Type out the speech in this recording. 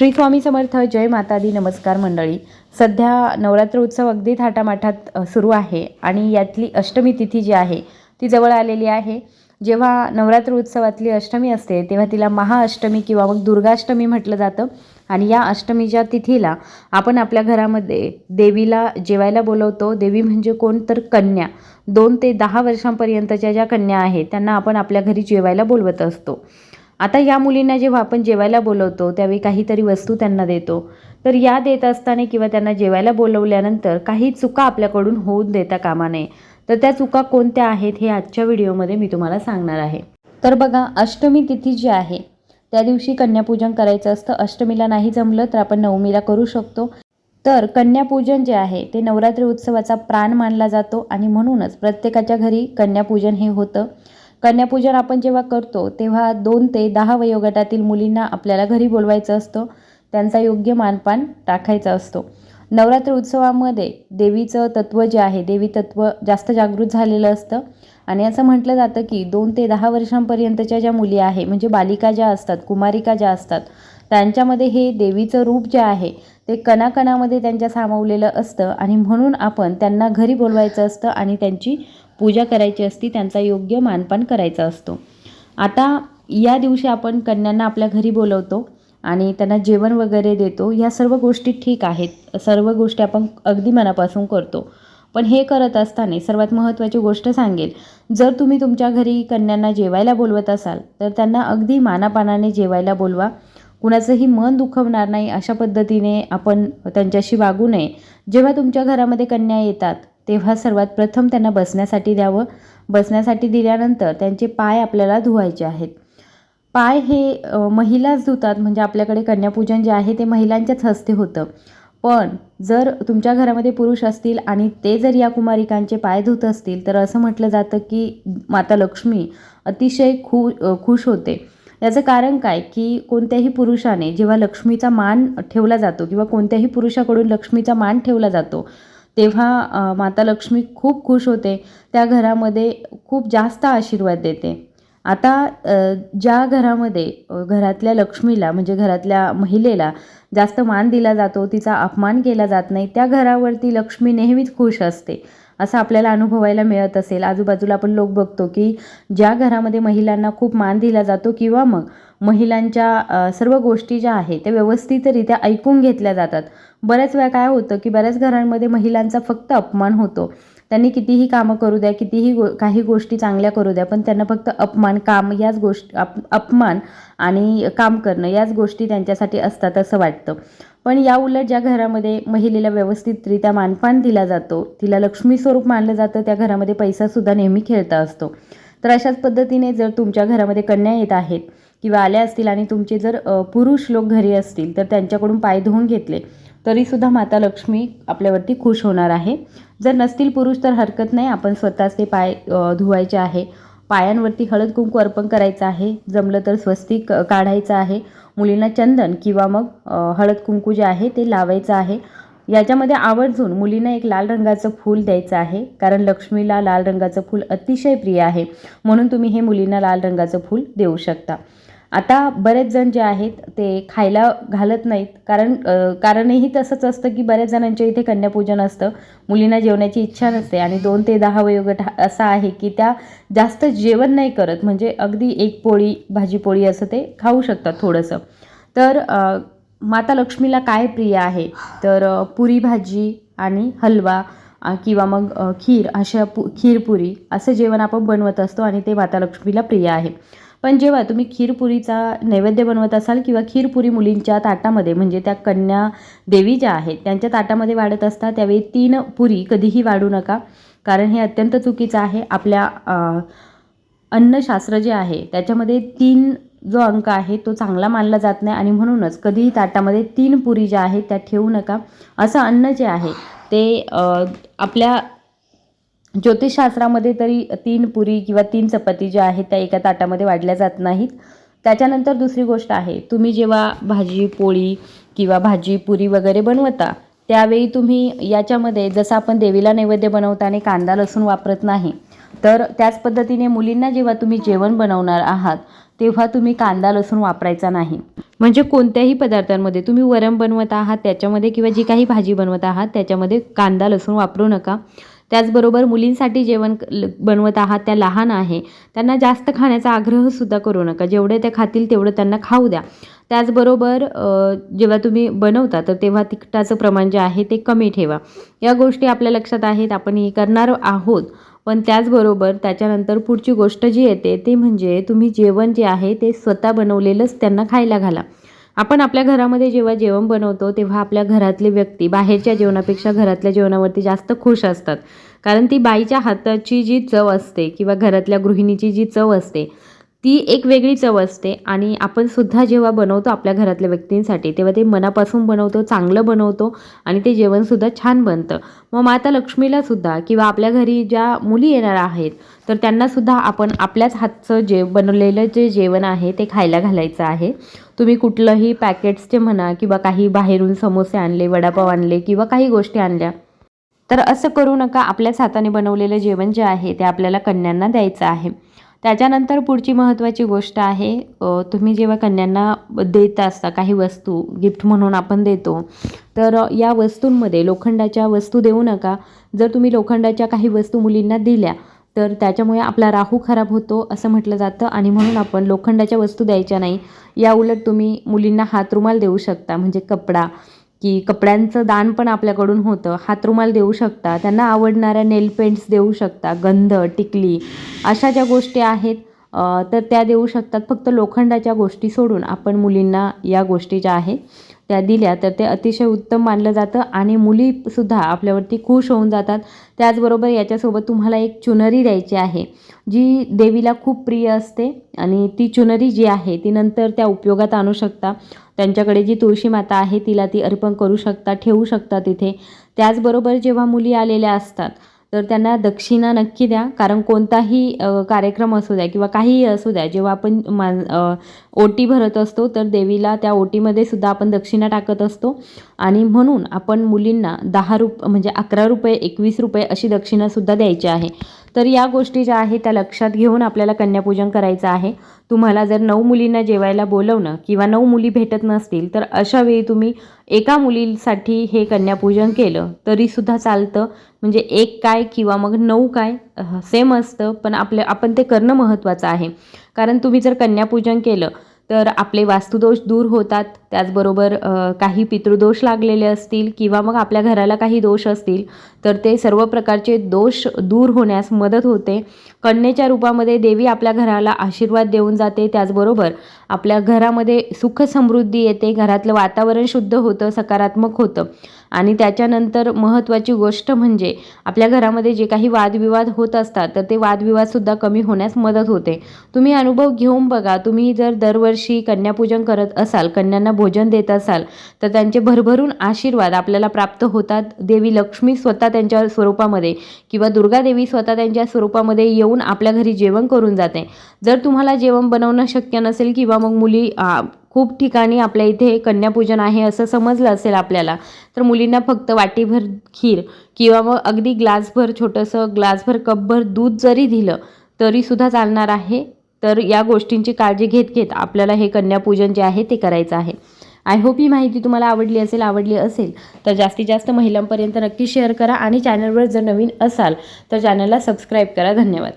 श्री स्वामी समर्थ जय मातादी नमस्कार मंडळी. सध्या नवरात्र उत्सव अगदी थाटामाठात सुरू आहे आणि यातली अष्टमी तिथी जी आहे ती जवळ आलेली आहे. जेव्हा नवरात्र उत्सवातली अष्टमी असते तेव्हा तिला महाअष्टमी किंवा मग दुर्गाष्टमी म्हटलं जातं. आणि या अष्टमीच्या तिथीला आपण आपल्या घरामध्ये देवीला जेवायला बोलवतो. देवी म्हणजे कोण? तर कन्या. दोन ते दहा वर्षांपर्यंतच्या ज्या कन्या आहेत त्यांना आपण आपल्या घरी जेवायला बोलवत असतो. आता या मुलींना जेव्हा आपण जेवायला बोलवतो त्यावेळी काहीतरी वस्तू त्यांना देतो. तर या देत असताना किंवा त्यांना जेवायला बोलवल्यानंतर काही चुका आपल्याकडून होऊन देता कामा नये. तर त्या चुका कोणत्या आहेत हे आजच्या व्हिडिओमध्ये मी तुम्हाला सांगणार आहे. तर बघा अष्टमी तिथी जी आहे त्या दिवशी कन्यापूजन करायचं असतं. अष्टमीला नाही जमलं तर आपण नवमीला करू शकतो. तर कन्यापूजन जे आहे ते नवरात्री उत्सवाचा प्राण मानला जातो आणि म्हणूनच प्रत्येकाच्या घरी कन्यापूजन हे होतं. कन्यापूजन आपण जेव्हा करतो तेव्हा दोन ते दहा वयोगटातील मुलींना आपल्याला घरी बोलवायचं असतं. त्यांचा योग्य मानपान राखायचा असतो. नवरात्र उत्सवामध्ये देवीचं तत्त्व जे आहे देवी तत्त्व जास्त जागृत झालेलं असतं. आणि असं म्हटलं जातं की दोन ते दहा वर्षांपर्यंतच्या ज्या मुली आहे म्हणजे बालिका ज्या असतात कुमारिका ज्या असतात त्यांच्यामध्ये हे देवीचं रूप जे आहे ते कणाकणामध्ये त्यांच्या सामावलेलं असतं. आणि म्हणून आपण त्यांना घरी बोलवायचं असतं आणि त्यांची पूजा करायची असती त्यांचा योग्य मानपान करायचा असतो. आता या दिवशी आपण कन्यांना आपल्या घरी बोलवतो आणि त्यांना जेवण वगैरे देतो ह्या सर्व गोष्टी ठीक आहेत. सर्व गोष्टी आपण अगदी मनापासून करतो. पण हे करत असताना सर्वात महत्त्वाची गोष्ट सांगेल जर तुम्ही तुमच्या घरी कन्यांना जेवायला बोलवत असाल तर त्यांना अगदी मानापानाने जेवायला बोलवा. कुणाचंही मन दुखवणार नाही अशा पद्धतीने आपण त्यांच्याशी वागू नये. जेव्हा तुमच्या घरामध्ये कन्या येतात तेव्हा सर्वात प्रथम त्यांना बसण्यासाठी द्यावं. बसण्यासाठी दिल्यानंतर त्यांचे पाय आपल्याला धुवायचे आहेत. पाय हे महिलाच धुतात म्हणजे आपल्याकडे कन्यापूजन जे आहे ते महिलांच्याच हस्ते होतं. पण जर तुमच्या घरामध्ये पुरुष असतील आणि ते जर या कुमारिकांचे पाय धुत असतील तर असं म्हटलं जातं की माता लक्ष्मी अतिशय खू खुश होते. याचं कारण काय? की कोणत्याही पुरुषाने जेव्हा लक्ष्मीचा मान ठेवला जातो किंवा कोणत्याही पुरुषाकडून लक्ष्मीचा मान ठेवला जातो तेव्हा माता लक्ष्मी खूप खुश होते. त्या घरामध्ये खूप जास्त आशीर्वाद देते. आता ज्या घरामध्ये घरातल्या लक्ष्मीला म्हणजे घरातल्या महिलेला जास्त मान दिला जातो तिचा अपमान केला जात नाही त्या घरावरती लक्ष्मी नेहमीच खुश असते. असं आपल्याला अनुभवायला मिळत असेल. आजूबाजूला आपण लोक बघतो की ज्या घरामध्ये महिलांना खूप मान दिला जातो किंवा मग महिलांच्या सर्व गोष्टी ज्या आहेत त्या व्यवस्थितरित्या ऐकून घेतल्या जातात. बऱ्याच वेळा काय होतं की बऱ्याच घरांमध्ये महिलांचा फक्त अपमान होतो. त्यांनी कितीही कामं करू द्या कितीही गो काही गोष्टी चांगल्या करू द्या पण त्यांना फक्त अपमान काम याच गोष्टी अप अपमान आणि काम करणं याच गोष्टी त्यांच्यासाठी असतात असं वाटतं. पण या उलट ज्या घरामध्ये महिलेला व्यवस्थितरित्या मानपान दिला जातो तिला लक्ष्मी स्वरूप मानलं जातं त्या घरामध्ये पैसासुद्धा नेहमी खेळता असतो. तर अशाच पद्धतीने जर तुमच्या घरामध्ये कन्या येत आहेत किंवा आल्या असतील आणि तुमचे जर पुरुष लोक घरी असतील तर त्यांच्याकडून पाय धुवून घेतले तरीसुद्धा माता लक्ष्मी आपल्यावरती खुश होणार आहे. जर नसतील पुरुष तर हरकत नाही. आपण स्वतःच ते पाय धुवायचे आहे. पायांवरती हळद कुंकू अर्पण करायचं आहे. जमलं तर स्वस्तिक काढायचं आहे. मुलींना चंदन किंवा मग हळद कुंकू जे आहे ते लावायचं आहे. याच्यामध्ये आवर्जून मुलींना एक लाल रंगाचं फूल द्यायचं आहे कारण लक्ष्मीला लाल रंगाचं फूल अतिशय प्रिय आहे म्हणून तुम्ही हे मुलींना लाल रंगाचं फूल देऊ शकता. आता बरेच जण जे आहेत ते खायला घालत नाहीत कारण कारणही तसंच असतं की बऱ्याच जणांच्या इथे कन्यापूजन असतं मुलींना जेवण्याची इच्छा नसते आणि दोन ते दहा वयोगट असा आहे की त्या जास्त जेवण नाही करत म्हणजे अगदी एक पोळी भाजी पोळी असं ते खाऊ शकतात थोडंसं. तर माता लक्ष्मीला काय प्रिय आहे? तर पुरी भाजी आणि हलवा किंवा मग खीर अशा पु खीरपुरी असं जेवण आपण बनवत असतो आणि ते माता लक्ष्मीला प्रिय आहे. पण जेव्हा तुम्ही खीरपुरीचा नैवेद्य बनवत असाल किंवा खीरपुरी मुलींच्या ताटामध्ये म्हणजे त्या कन्या देवी ज्या आहेत त्यांच्या ताटामध्ये वाढत असतात त्यावेळी तीन पुरी कधीही वाढू नका. कारण हे अत्यंत चुकीचं आहे. आपल्या अन्नशास्त्र जे आहे त्याच्यामध्ये तीन जो अंक आहे तो चांगला मानला जात नाही आणि म्हणूनच कधीही ताटामध्ये तीन पुरी ज्या आहेत त्या ठेवू नका. असं अन्न जे आहे ते आपल्या ज्योतिषशास्त्रामध्ये तरी तीन पुरी किंवा तीन चपाती ज्या आहेत त्या एका ताटामध्ये वाढल्या जात नाहीत. त्याच्यानंतर दुसरी गोष्ट आहे तुम्ही जेव्हा भाजी पोळी किंवा भाजी पुरी वगैरे बनवता त्यावेळी तुम्ही याच्यामध्ये जसं आपण देवीला नैवेद्य बनवताना कांदा लसूण वापरत नाही तर त्याच पद्धतीने मुलींना जेव्हा तुम्ही जेवण बनवणार आहात तेव्हा तुम्ही कांदा लसूण वापरायचा नाही. म्हणजे कोणत्याही पदार्थांमध्ये तुम्ही वरण बनवत आहात त्याच्यामध्ये किंवा जी काही भाजी बनवत आहात त्याच्यामध्ये कांदा लसूण वापरू नका. त्याचबरोबर मुलींसाठी जेवण ल- बनवत आहात त्या लहान आहे त्यांना जास्त खाण्याचा आग्रहसुद्धा करू नका. जेवढे ते खातील तेवढं त्यांना खाऊ द्या. त्याचबरोबर जेव्हा तुम्ही बनवता तर तेव्हा तिखटाचं प्रमाण जे आहे ते कमी ठेवा. या गोष्टी आपल्या लक्षात आहेत आपण हे करणार आहोत. पण त्याचबरोबर त्याच्यानंतर पुढची गोष्ट जी येते ते म्हणजे तुम्ही जेवण जे आहे ते स्वतः बनवलेलंच त्यांना खायला घाला. आपण आपल्या घरामध्ये जेव्हा जेवण बनवतो तेव्हा आपल्या घरातली व्यक्ती बाहेरच्या जेवणापेक्षा घरातल्या जेवणावरती जास्त खुश असतात. कारण ती बाईच्या हाताची जी चव असते किंवा घरातल्या गृहिणीची जी चव असते ती एक वेगळी चव असते आणि आपण सुद्धा जेव्हा बनवतो आपल्या घरातल्या व्यक्तींसाठी तेव्हा ते मनापासून बनवतो चांगलं बनवतो आणि ते जेवणसुद्धा छान बनतं. मग माता लक्ष्मीलासुद्धा किंवा आपल्या घरी ज्या मुली येणार आहेत तर त्यांनासुद्धा आपण आपल्याच हातचं जे बनवलेलं जे जेवण आहे ते खायला घालायचं आहे. तुम्ही कुठलंही पॅकेट्सचे म्हणा किंवा काही बाहेरून समोसे आणले वडापाव आणले किंवा काही गोष्टी आणल्या तर असं करू नका. आपल्याच हाताने बनवलेलं जेवण जे आहे ते आपल्याला कन्यांना द्यायचं आहे. त्याच्यानंतर पुढची महत्त्वाची गोष्ट आहे तुम्ही जेव्हा कन्यांना देत असता काही वस्तू गिफ्ट म्हणून आपण देतो तर या वस्तूंमध्ये लोखंडाच्या वस्तू देऊ नका. जर तुम्ही लोखंडाच्या काही वस्तू मुलींना दिल्या तर त्याच्यामुळे आपला राहू खराब होतो असं म्हटलं जातं. आणि म्हणून आपण लोखंडाच्या वस्तू द्यायच्या नाही. या उलट तुम्ही मुलींना हातरुमाल देऊ शकता म्हणजे कपडा की कपड्यांचं दान पण आपल्याकडून होतं. हातरुमाल देऊ शकता त्यांना आवडणाऱ्या नेल पेंट्स देऊ शकता गंध टिकली अशा ज्या गोष्टी आहेत तर त्या देऊ शकतात. फक्त लोखंडाच्या गोष्टी सोडून आपण मुलींना या गोष्टी ज्या आहेत त्या दिल्या तर ते अतिशय उत्तम मानलं जातं आणि मुलीसुद्धा आपल्यावरती खुश होऊन जातात. त्याचबरोबर याच्यासोबत तुम्हाला एक चुनरी द्यायची आहे जी देवीला खूप प्रिय असते आणि ती चुनरी जी आहे ती नंतर त्या उपयोगात आणू शकता. त्यांच्याकडे जी तुळशी माता आहे तिला ती अर्पण करू शकता ठेवू शकता तिथे. त्याचबरोबर जेव्हा मुली आलेल्या असतात तर त्यांना दक्षिणा नक्की द्या. कारण कोणताही कार्यक्रम असू द्या किंवा काहीही असू द्या जेव्हा आपण मान ओटी भरत असतो तर देवीला त्या ओटीमध्ये सुद्धा आपण दक्षिणा टाकत असतो. आणि म्हणून आपण मुलींना दहा रुप म्हणजे अकरा रुपये एकवीस रुपये अशी दक्षिणासुद्धा द्यायची आहे. तर या गोष्टी ज्या आहेत त्या लक्षात घेऊन आपल्याला कन्यापूजन करायचं आहे. तुम्हाला जर नऊ मुलींना जेवायला बोलवणं किंवा नऊ मुली भेटत नसतील तर अशा वेळी तुम्ही एका मुलीसाठी हे कन्यापूजन केलं तरीसुद्धा चालतं. म्हणजे एक काय किंवा मग नऊ काय सेम असतं पण आपल्या आपण ते करणं महत्त्वाचं आहे. कारण तुम्ही जर कन्यापूजन केलं तर आपले वास्तुदोष दूर होतात. त्याचबरोबर काही पितृदोष लागलेले असतील किंवा मग आपल्या घराला काही दोष असतील तर ते सर्व प्रकारचे दोष दूर होण्यास मदत होते. कन्येच्या रूपामध्ये देवी आपल्या घराला आशीर्वाद देऊन जाते. त्याचबरोबर आपल्या घरामध्ये सुख समृद्धी येते घरातलं वातावरण शुद्ध होतं सकारात्मक होतं. आणि त्याच्यानंतर महत्त्वाची गोष्ट म्हणजे आपल्या घरामध्ये जे काही वादविवाद होत असतात तर ते वादविवादसुद्धा कमी होण्यास मदत होते. तुम्ही अनुभव घेऊन बघा तुम्ही जर दरवर्षी कन्यापूजन करत असाल कन्यांना भोजन देत असाल तर त्यांचे भरभरून आशीर्वाद आपल्याला प्राप्त होतात. देवी लक्ष्मी स्वतः त्यांच्या स्वरूपामध्ये किंवा दुर्गा देवी स्वतः त्यांच्या स्वरूपामध्ये येऊन आपल्या घरी जेवण करून जाते. जर तुम्हाला जेवण बनवणं शक्य नसेल किंवा मग मुली खूप ठिकाणी आपल्या इथे कन्यापूजन आहे असं समजलं असेल आपल्याला. तर मुलींना फक्त वाटीभर खीर किंवा मग अगदी ग्लासभर छोटंसं ग्लासभर कपभर दूध जरी दिलं तरीसुद्धा चालणार आहे. तर या गोष्टींची काळजी घेत घेत आपल्याला हे कन्यापूजन जे आहे ते करायचं आहे. आय होप ही माहिती तुम्हाला आवडली असेल आवडली असेल तर जास्तीत जास्त महिलांपर्यंत नक्की शेअर करा आणि चॅनलवर जर नवीन असाल तर चॅनलला सबस्क्राईब करा. धन्यवाद.